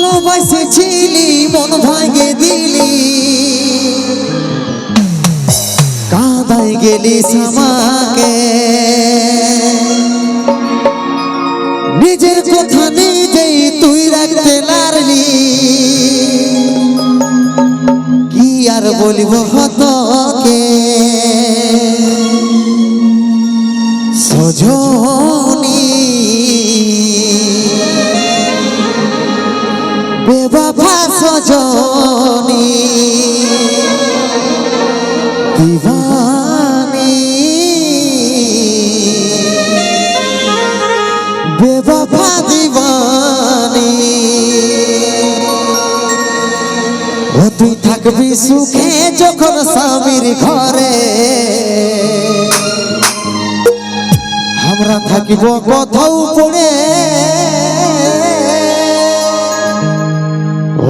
ভালোবাসেছিলি মন ভাঙে দিলি। কাঁদাই গেলি আমাকে। নিজের কথা নিজেই তুই রাখতে লারলি কি আর বলিব হতকে? সজনী থাকবি সুখে যখন স্বামীর ঘরে। আমরা থাকিব কোথাও পড়ে।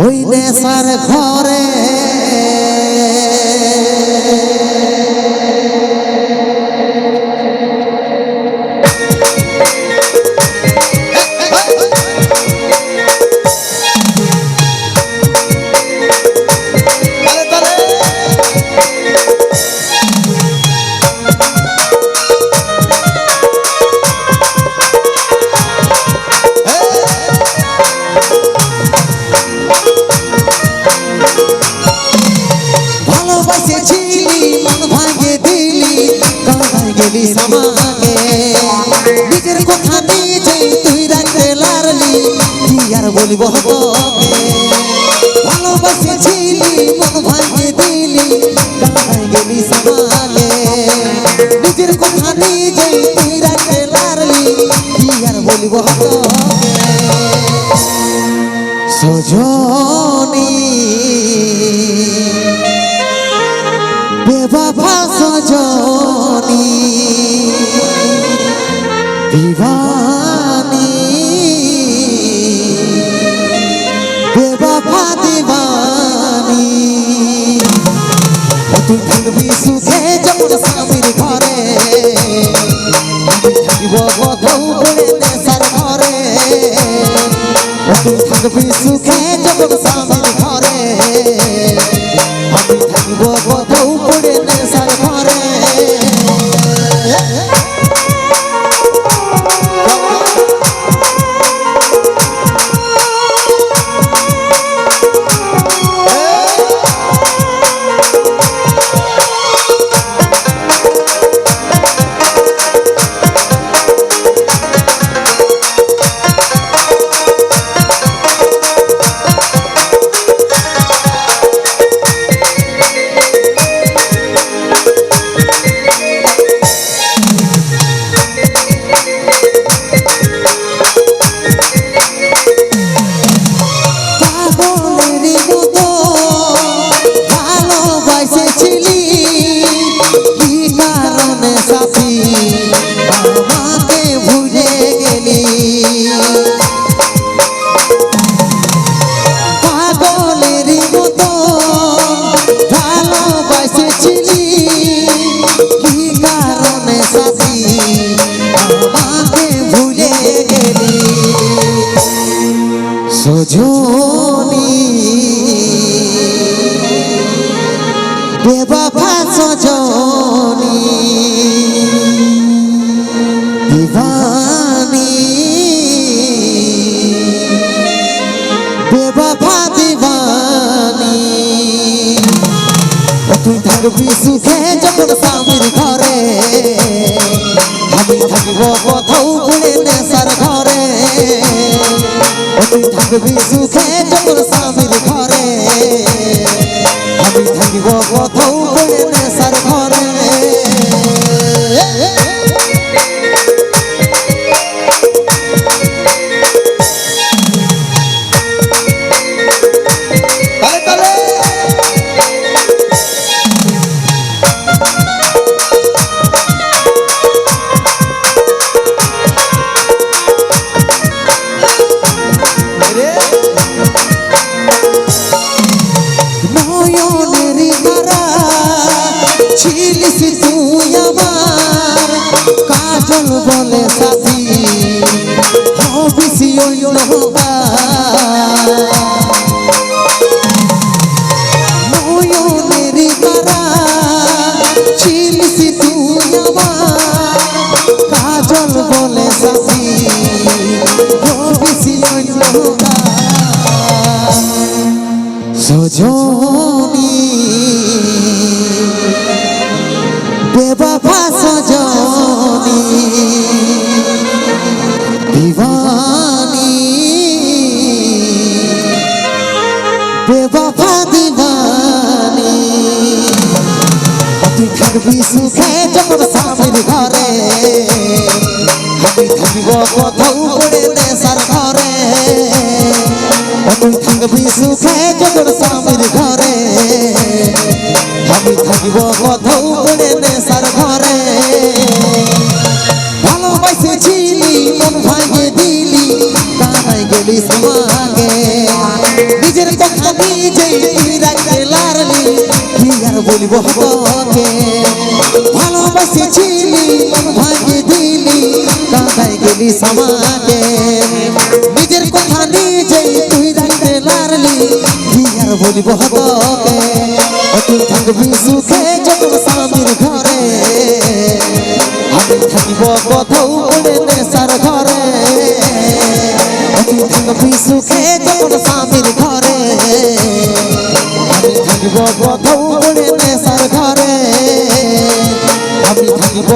ওই নেশার ঘরে। গেলি সমাগে নিজের কথা নিজেই তুই রাখতে লারলি কি আর বলিব তোকে? ভালোবাসেছিলি, মন ভাঙে দিলি, কাঁদায় গেলি সমাগে নিজের কথা নিজেই তুই রাখতে লারলি কি আর বলিব তোকে? সজনী। সজনী। দিবানী বেবাফা দিবানী। তুই থাকবি সুখে যখন স্বামীর ঘরে, থাকিব কোথাও পড়ে নেশার ঘরে। তুই থাকবি সুখে যখন স্বামীর সজনী। বেবাফা সজনী। দিবানী। বেবাফা দিবানী। তুই থাকবি সুখে যখন স্বামীর ঘরে। আমি থাকিব কোথাও পড়ে নেশার ঘরে। থাকবি সুখে যখন স্বামীর ঘরে। আমি থাকিব কোথাও ছিলিস তুই আমার, কাজল বলে সাথী। হবিসি ওই ছিলিস তুই আমার, কাজল বলে সাথী। হবিসি ওই সোজো বেবাফা দিবানী। তুই থাকবি সুখে যখন স্বামীর ঘরে। আমি থাকিব কোথাও পড়ে নেশার ঘরে। তুই থাকবি সুখে যখন স্বামীর ঘরে। আমি থাকিব কোথাও পড়ে নেশার ঘরে। ভালোবাসেছিলি, মন ভাঙে দিলি কানাই গেলি সমাগে নিজেই রাখতে লারলি কি আর বলব তোকে ভালোবাসেছিলি মন ভাঙে দিলি কানাই গেলি সমাগে নিজের কথা নিজেই তুই রাখতে লারলি কি আর বলব তোকে তুই থাকবি সুখে যখন স্বামীর ঘরে। থাকিব কোথাও নেশার ঘরে সুখে যখন স্বামীর থাকিব ঘরে। আমি থাকিব